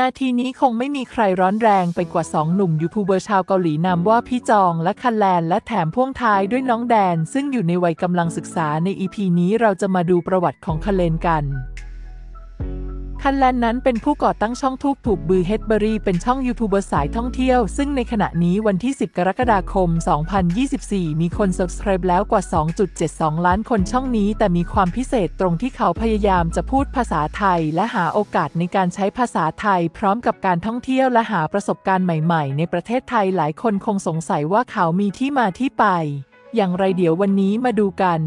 นาทีนี้คงไม่มีใครร้อนแรงไปกว่าสองหนุ่มยูทูบเบอร์ชาวเกาหลีนามว่าพี่จองและคันแลน และแถมพ่วงท้ายด้วยน้องแดน ซึ่งอยู่ในวัยกำลังศึกษาในอีพีนี้เราจะมาดูประวัติของคันเลนกัน คันแลนนั้นเป็นผู้ก่อตั้งช่องทูบถูกบือเฮดเบอรี่เป็นช่องยูทูบเบอร์สายท่องเที่ยว ซึ่งในขณะนี้วันที่ 10 กรกฎาคม 2024 มีคน subscribe แล้วกว่า 2.72 ล้านคนช่องนี้ แต่มีความพิเศษตรงที่เขาพยายามจะพูดภาษาไทย และหาโอกาสในการใช้ภาษาไทย พร้อมกับการท่องเที่ยวและหาประสบการณ์ใหม่ๆ ในประเทศไทยหลายคนคงสงสัยว่าเขามีที่มาที่ไป อย่างไรเดี๋ยววันนี้มาดูกัน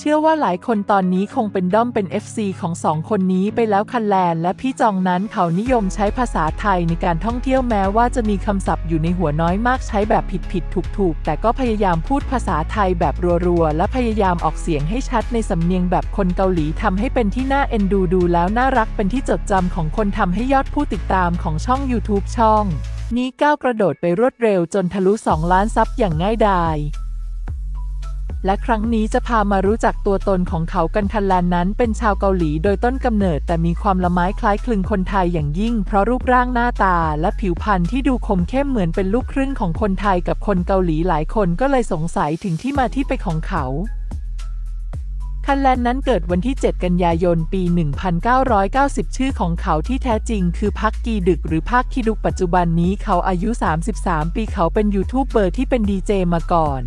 เชื่อว่าหลายคนตอนนี้คงเป็นด้อมเป็น FC ของสองคนนี้ไปแล้วคันแลนและพี่จองนั้นเขานิยมใช้ภาษาไทยในการท่องเที่ยวแม้ว่าจะมีคำศัพท์อยู่ในหัวน้อยมากใช้แบบผิดผิดถูกถูกแต่ก็พยายามพูดภาษาไทยแบบรัวๆ และพยายามออกเสียงให้ชัดในสำเนียงแบบคนเกาหลีทำให้เป็นที่น่าเอ็นดูดูแล้วน่ารักเป็นที่จดจำของคนทำให้ยอดผู้ติดตามของช่อง YouTube ช่อง นี้ก้าวกระโดดไปรวดเร็วจนทะลุ 2 ล้านซับอย่างง่ายดาย และครั้งนี้จะพามารู้จักตัวตนของเขากันคันแลนนั้น เป็นชาวเกาหลีโดยต้นกำเนิด แต่มีความละไม้คล้ายคลึงคนไทยอย่างยิ่ง เพราะรูปร่างหน้าตา และผิวพรรณที่ดูคมเข้มเหมือนเป็นลูกครึ่งของคนไทยกับคนเกาหลีหลายคนก็เลยสงสัยถึงที่มาที่ไปของเขาคันแลนนั้นเกิดวันที่ 7 กันยายน ปี 1990 ชื่อของเขาที่แท้จริงคือพักกีดึกหรือพักคีดุกปัจจุบันนี้เขาอายุ 33 ปีเขาเป็นยูทูบเบอร์ที่เป็นดีเจมาก่อน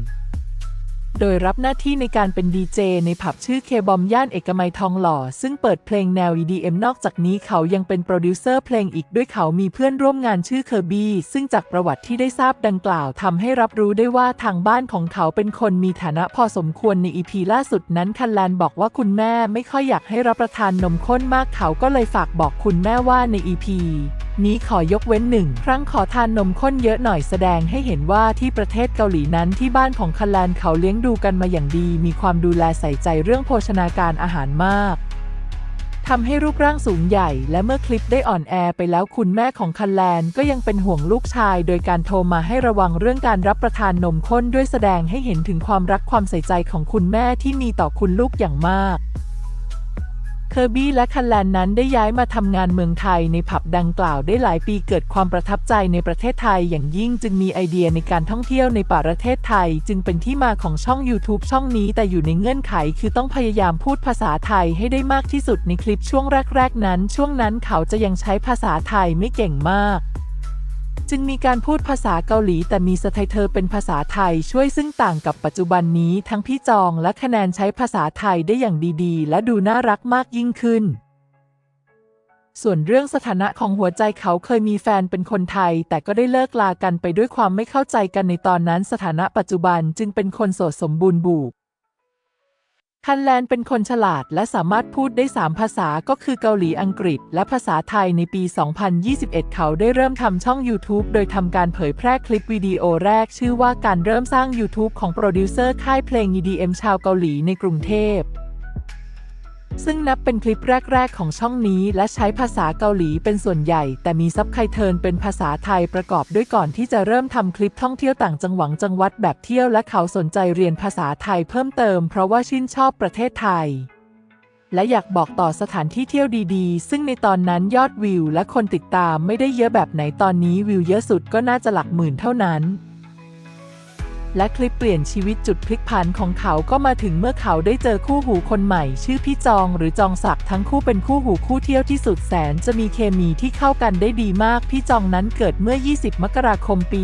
โดยรับหน้าที่ในการเป็นดีเจในผับชื่อเคบอมย่านเอกมัยทองหล่อ ซึ่งเปิดเพลงแนว EDM นอกจากนี้เขายังเป็นโปรดิวเซอร์เพลงอีกด้วยเขามีเพื่อนร่วมงานชื่อเคอร์บี้ซึ่งจากประวัติที่ได้ทราบดังกล่าวทำให้รับรู้ได้ว่าทางบ้านของเขาเป็นคนมีฐานะพอสมควรในอีพีล่าสุดนั้นคันแลนบอกว่าคุณแม่ไม่ค่อยอยากให้รับประทานนมข้นมากเขาก็เลยฝากบอกคุณแม่ว่าในอีพี นี้ขอยกเว้นหนึ่งครั้งขอทานนมข้นเยอะหน่อยแสดงให้เห็นว่าที่ประเทศเกาหลีนั้นที่บ้านของคันแลนเขาเลี้ยงดูกันมาอย่างดี มีความดูแลใส่ใจเรื่องโภชนาการอาหารมากทำให้รูปร่างสูงใหญ่ และเมื่อคลิปได้อ่อนแอไปแล้วคุณแม่ของคันแลนก็ยังเป็นห่วงลูกชาย โดยการโทรมาให้ระวังเรื่องการรับประทานนมข้นด้วยแสดงให้เห็นถึงความรักความใส่ใจของคุณแม่ที่มีต่อคุณลูกอย่างมาก เคอร์บี้และคันแลนนั้นได้ย้ายมาทำงานเมืองไทยในผับดังกล่าวได้หลายปีเกิดความประทับใจในประเทศไทยอย่างยิ่งจึงมีไอเดียในการท่องเที่ยวในป่าประเทศไทย จึงเป็นที่มาของช่อง YouTube ช่องนี้แต่อยู่ในเงื่อนไข คือต้องพยายามพูดภาษาไทยให้ได้มากที่สุดในคลิปช่วงแรก ๆ นั้น ช่วงนั้นเขาจะยังใช้ภาษาไทยไม่เก่งมาก จึงมีการพูดภาษาเกาหลี แต่มีสไตเธอเป็นภาษาไทยช่วยซึ่งต่างกับปัจจุบันนี้ทั้งพี่จองและคะแนนใช้ภาษาไทยได้อย่างดีๆ และดูน่ารักมากยิ่งขึ้น ส่วนเรื่องสถานะของหัวใจเขาเคยมีแฟนเป็นคนไทย แต่ก็ได้เลิกลากันไปด้วยความไม่เข้าใจกันในตอนนั้นสถานะปัจจุบันจึงเป็นคนโสดสมบูรณ์บุก คันแลนเป็นคนฉลาดและสามารถพูดได้ 3 ภาษาก็คือเกาหลีอังกฤษ และภาษาไทยในปี 2021 เขาได้เริ่มทำช่อง YouTube โดยทำการเผยแพร่คลิปวิดีโอแรก ชื่อว่าการเริ่มสร้าง YouTube ของโปรดิวเซอร์ค่ายเพลง EDM ชาวเกาหลีในกรุงเทพ ซึ่งนับเป็นคลิปแรก ๆ ของช่องนี้และใช้ภาษาเกาหลีเป็นส่วนใหญ่ แต่มีซับไคเทิลเป็นภาษาไทยประกอบด้วยก่อนที่จะเริ่มทำคลิปท่องเที่ยวต่างจังหวัดจังหวัดแบบเที่ยวและเขาสนใจเรียนภาษาไทยเพิ่มเติมเพราะว่าชื่นชอบประเทศไทย และอยากบอกต่อสถานที่เที่ยวดีๆ ซึ่งในตอนนั้นยอดวิว และคนติดตามไม่ได้เยอะแบบไหนตอนนี้วิวเยอะสุดก็น่าจะหลักหมื่นเท่านั้น และคลิปเปลี่ยนชีวิตจุดพลิกผันของเขาก็มาถึงเมื่อเขาได้เจอคู่หูคนใหม่ ชื่อพี่จองหรือจองศักดิ์ทั้งคู่เป็นคู่หูคู่เที่ยวที่สุดแสนจะมีเคมีที่เข้ากันได้ดีมาก พี่จองนั้นเกิดเมื่อ 20 มกราคมปี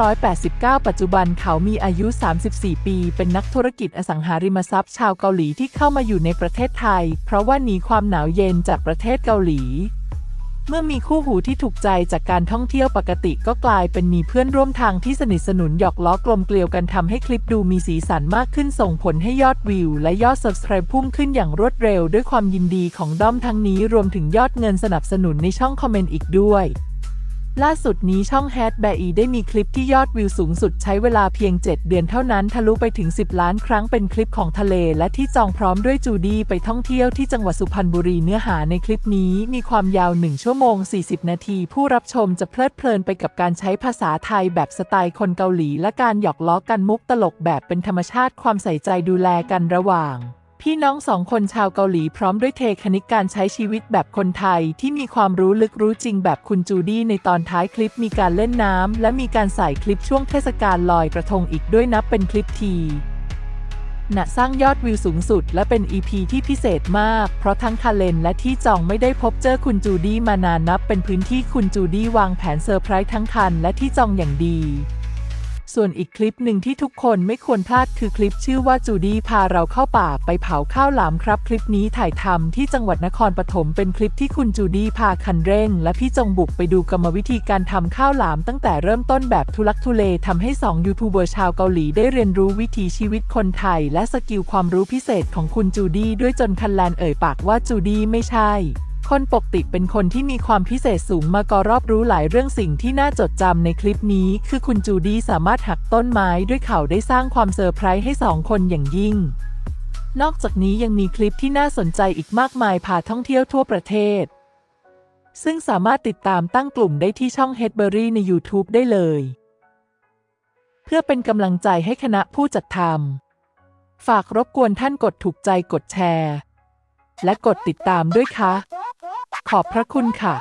1989 ปัจจุบันเขามีอายุ 34 ปี เป็นนักธุรกิจอสังหาริมทรัพย์ชาวเกาหลีที่เข้ามาอยู่ในประเทศไทย เพราะว่าหนีความหนาวเย็นจากประเทศเกาหลี เมื่อมีคู่หูที่ถูกใจจากการท่องเที่ยวปกติก็กลายเป็นมีเพื่อนร่วมทางที่สนิทสนุนหยอกล้อกลมเกลียวกันทำให้คลิปดูมีสีสันมากขึ้นส่งผลให้ยอดวิว และยอด subscribe พุ่งขึ้นอย่างรวดเร็ว ด้วยความยินดีของด้อมทั้งนี้รวมถึงยอดเงินสนับสนุนในช่องคอมเมนต์อีกด้วย ล่าสุดนี้ช่อง h a t b a e ได้มีคลิปที่ยอดวิวสูงสุดใช้เวลาเพียง 7 เดือนเท่านั้นทะลุไปถึง 10 ล้านครั้งเป็นคลิปของทะเล และที่จองพร้อมด้วยจูดี้ไปท่องเที่ยวที่จังหวัดสุพรรณบุรีเนื้อหาในคลิปนี้มีความยาว 1 ชั่วโมง 40 นาที ผู้รับชมจะเพลิดเพลินไปกับการใช้ภาษาไทยแบบสไตล์คนเกาหลี และการหยอกล้อกันมุกตลกแบบเป็นธรรมชาติความใส่ใจดูแลกันระหว่าง พี่น้องสองคนชาวเกาหลีพร้อมด้วยเทคนิคการใช้ชีวิตแบบคนไทยที่มีความรู้ลึกรู้จริงแบบคุณจูดี้ในตอนท้ายคลิปมีการเล่นน้ำและมีการใส่คลิปช่วงเทศกาลลอยกระทงอีกด้วยนับเป็นคลิปทีหนะสร้างยอดวิวสูงสุดและเป็น EP ที่พิเศษมาก เพราะทั้งคาเลนและที่จองไม่ได้พบเจอคุณจูดี้มานานนับเป็นพื้นที่คุณจูดี้วางแผนเซอร์ไพรส์ทั้งคันและที่จองอย่างดี ส่วนอีกคลิปหนึ่งที่ทุกคนไม่ควรพลาดคือคลิปชื่อว่าจูดี้พาเราเข้าป่าไปเผาข้าวหลามครับ คลิปนี้ถ่ายทำที่จังหวัดนครปฐมเป็นคลิปที่คุณจูดี้พาคันเร่ง และพี่จงบุกไปดูกรรมวิธีการทำข้าวหลามตั้งแต่เริ่มต้นแบบทุลักทุเลทำให้สองยูทูบเบอร์ชาวเกาหลีได้เรียนรู้วิถีชีวิตคนไทย และสกิลความรู้พิเศษของคุณจูดี้ด้วยจนคันแลนเอ่ยปากว่าจูดี้ไม่ใช่ คนปกติเป็นคนที่มีความพิเศษสูงมาก็รอบรู้หลายเรื่องสิ่งที่น่าจดจำในคลิปนี้ คือคุณจูดี้สามารถหักต้นไม้ด้วยเข่าได้สร้างความเซอร์ไพรส์ให้สองคนอย่างยิ่ง นอกจากนี้ยังมีคลิปที่น่าสนใจอีกมากมายพาท่องเที่ยวทั่วประเทศ ซึ่งสามารถติดตามตั้งกลุ่มได้ที่ช่อง h e a d b u r y ใน YouTube ได้เลย เพื่อเป็นกำลังใจให้คณะผู้จัดทำฝากรบกวนท่านกดถูกใจกดแชร์ และกดติดตามด้วยค่ะ ขอบพระคุณค่ะ